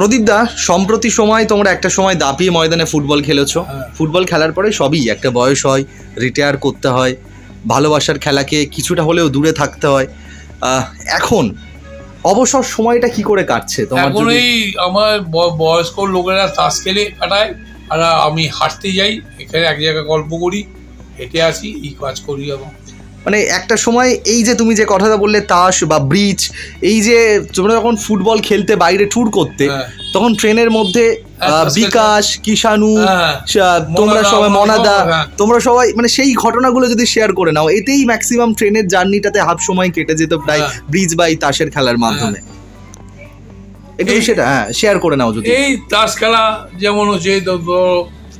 প্রদীপ দা সম্প্রতি সময় তোমরা একটা সময় দাপিয়ে ময়দানে ফুটবল খেলেছো। হ্যাঁ। ফুটবল খেলার পরে সবই একটা বয়স হয় রিটায়ার করতে হয় ভালোবাসার খেলাকে কিছুটা হলেও দূরে থাকতে হয়। এখন অবসর সময়টা কি করে কাটছে? তোমার এখন এই আমার বয়স্ক লোকেরা তাস খেলে কাটায় আর আমি হাঁটতে যাই এখানে এক জায়গায় গল্প করি হেঁটে আসি এই কাজ করি এখন মানে একটা সময় এই যে তুমি যে কথাটা বললে তাস বা ব্রিজ এই যে তোমরা যখন ফুটবল খেলতে বাইরে ট্যুর করতে হ্যাঁ। তখন ট্রেনের মধ্যে হ্যাঁ, বিকাশ কিষানু হ্যাঁ। তোমরা সবাই মনাদা। তোমরা সবাই মানে সেই ঘটনাগুলো যদি শেয়ার করে নাও এতেই ম্যাক্সিমাম ট্রেনের জার্নিটাতে হাফ সময় কেটে যেত প্রায়। ব্রিজ বাই তাসের খেলার মাধ্যমে একটু সেটা হ্যাঁ শেয়ার করে নাও যদি এই তাস খেলা যেমন হচ্ছে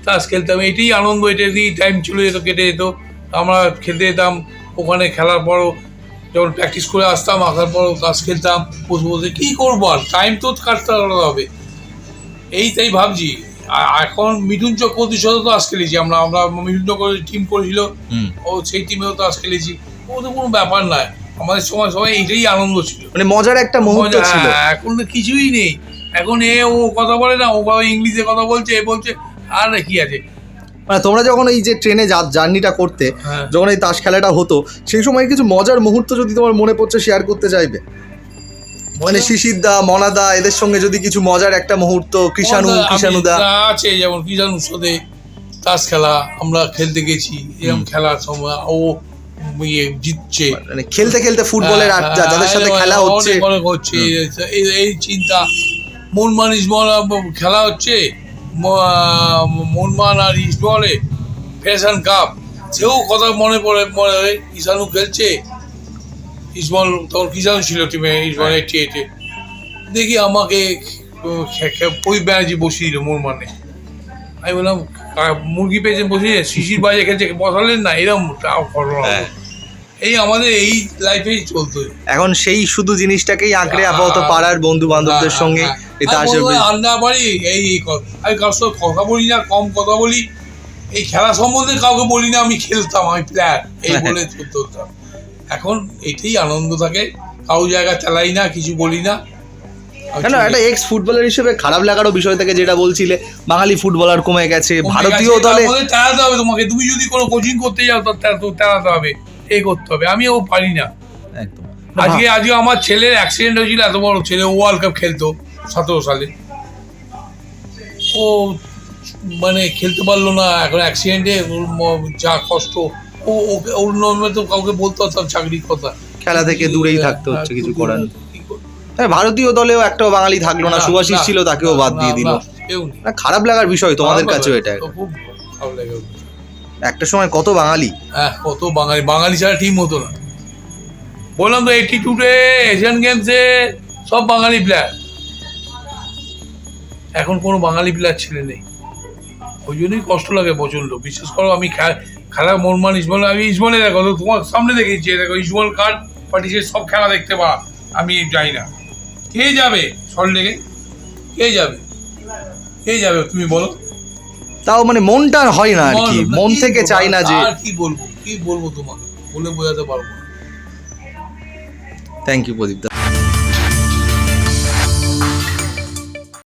তাস খেলতাম এটাই আনন্দ এটা দিয়েই টাইম চলে যেত কেটে যেত আমরা খেলতে যেতাম ওখানে খেলার পরও যখন প্র্যাকটিস করে আসতাম আসার পরও তাস খেলতাম বসে বসে কী করব আর? টাইম তো কাটতে আলাদা হবে। এই তাই ভাবছি। এখন মিঠুন চক্রবর্তীর সাথে তো তাস খেলেছি আমরা। আমরা মিঠুন চক্রবর্তী টিম করেছিল। ও সেই টিমেও তো আজ খেলেছি। ও তো কোনো ব্যাপার নয়। আমাদের সময় সবাই এইটাই আনন্দ ছিল। মানে মজার একটা মুহূর্ত মজা, ছিল। হ্যাঁ, এখন তো কিছুই নেই। এখন এ ও কথা বলে না ও বাবা ইংলিশে কথা বলছে এ বলছে আর কি আছে? মানে তোমরা যখন এই যে ট্রেনে জার্নিটা করতে হ্যাঁ। যখন এই তাস খেলাটা হতো সেই সময় কিছু মজার মুহূর্ত যদি তোমার মনে পড়ছে শেয়ার করতে চাইবে? মানে শিশির দা মনাদা এদের সঙ্গে যদি কিছু মজার একটা মুহূর্ত কৃষাণু আমাদের- আমি- কৃষাণু দা আছে যেমন কৃষাণুর সাথে তাস খেলা আমরা খেলতে গেছি এরকম খেলার সময় ও ইয়ে জিতছে। মানে খেলতে খেলতে ফুটবলের হ্যাঁ, আড্ডা যাদের সাথে হ্যাঁ, খেলা হচ্ছে। অনেক হচ্ছে এই- চিন্তা মনমান ইসবল খেলা হচ্ছে? ম- মনমান আর ইসবলে ফ্যাশন কাপ সেও কথা মনে পড়ে মনে হয় কিষানু খেলছে। ইসমল তখন কিষানু ছিল টিমে ইসবল এইটি এইটে দেখি আমাকে ওই ব্যানার্জি বসিয়ে দিল মনমানে আমি বললাম মুরগি পেয়েছেন বসিয়ে শিশির বাজে খেলছে বসালেন না এরকম তাও ঘটনা হ্যাঁ। এই আমাদের এই লাইফেই চলতো। এখন সেই শুধু জিনিসটাকেই আঁকড়ে আপাতত পাড়ার বন্ধু বান্ধবদের হ্যাঁ, সঙ্গে আমি এই আমি কারোর সাথে কথা বলি না কম কথা বলি। এই খেলা সম্বন্ধে কাউকে বলি না আমি খেলতাম আমি প্লেয়ার এই। বলে চলতাম এখন এটাই আনন্দ থাকে কারও জায়গা চালাই না কিছু বলি না। কেন একটা এক্স ফুটবলার হিসেবে খারাপ লাগারও বিষয় থেকে যেটা বলছিলে বাঙালি ফুটবলার কমে গেছে ভারতীয় দলে তেড়াতে হবে তোমাকে তুমি যদি কোনো কোচিং করতে যাও তো তেড়া- তো তেড়াতে হবে এই করতে হবে আমিও পারি না। একদম। আজকে আজকে আমার ছেলের অ্যাক্সিডেন্ট হয়েছিল এত বড় ছেলে ওয়ার্ল্ড কাপ খেলতো। সতেরো সালে। ও মানে খেলতে পারল না এখন অ্যাক্সিডেন্টে যা কষ্ট। ও ওকে ওর নামে তো কাউকে বলতে পারতাম চাকরির কথা। খেলা থেকে দূরেই থাকতে হ্যাঁ, হচ্ছে কিছু করার? হ্যাঁ, ভারতীয় দলেও একটাও বাঙালি থাকল না সুভাষিস ছিল তাকেও বাদ দিয়ে দিল। না, খারাপ লাগার বিষয় তোমাদের কাছেও এটা খুব লাগে একটা সময় কত বাঙালি? হ্যাঁ কত বাঙালি বাঙালি ছাড়া টিম হতো না। বললাম তো এইটি টুতে এশিয়ান গেমসে সব বাঙালি প্লেয়ার এখন কোনো বাঙালি প্লেয়ার ছেলে নেই। ওই জন্যই কষ্ট লাগে প্রচণ্ড বিশেষ করে আমি খেলা মনমান ইসবল আমি ইসবলে দেখো তো তোমার সামনে দেখেছি দেখো ইসবল কার্ড পাঠিয়েছে সব খেলা দেখতে পা আমি যাই না। কে যাবে? সল লেগে কে যাবে? কে যাবে তুমি বলো। তাও মানে মনটা হয় না আর কি। মন থেকে চাই না যে আর কি বলব? কি বলব তোমাকে? বলে বোঝাতে পারব না। Thank you Pradip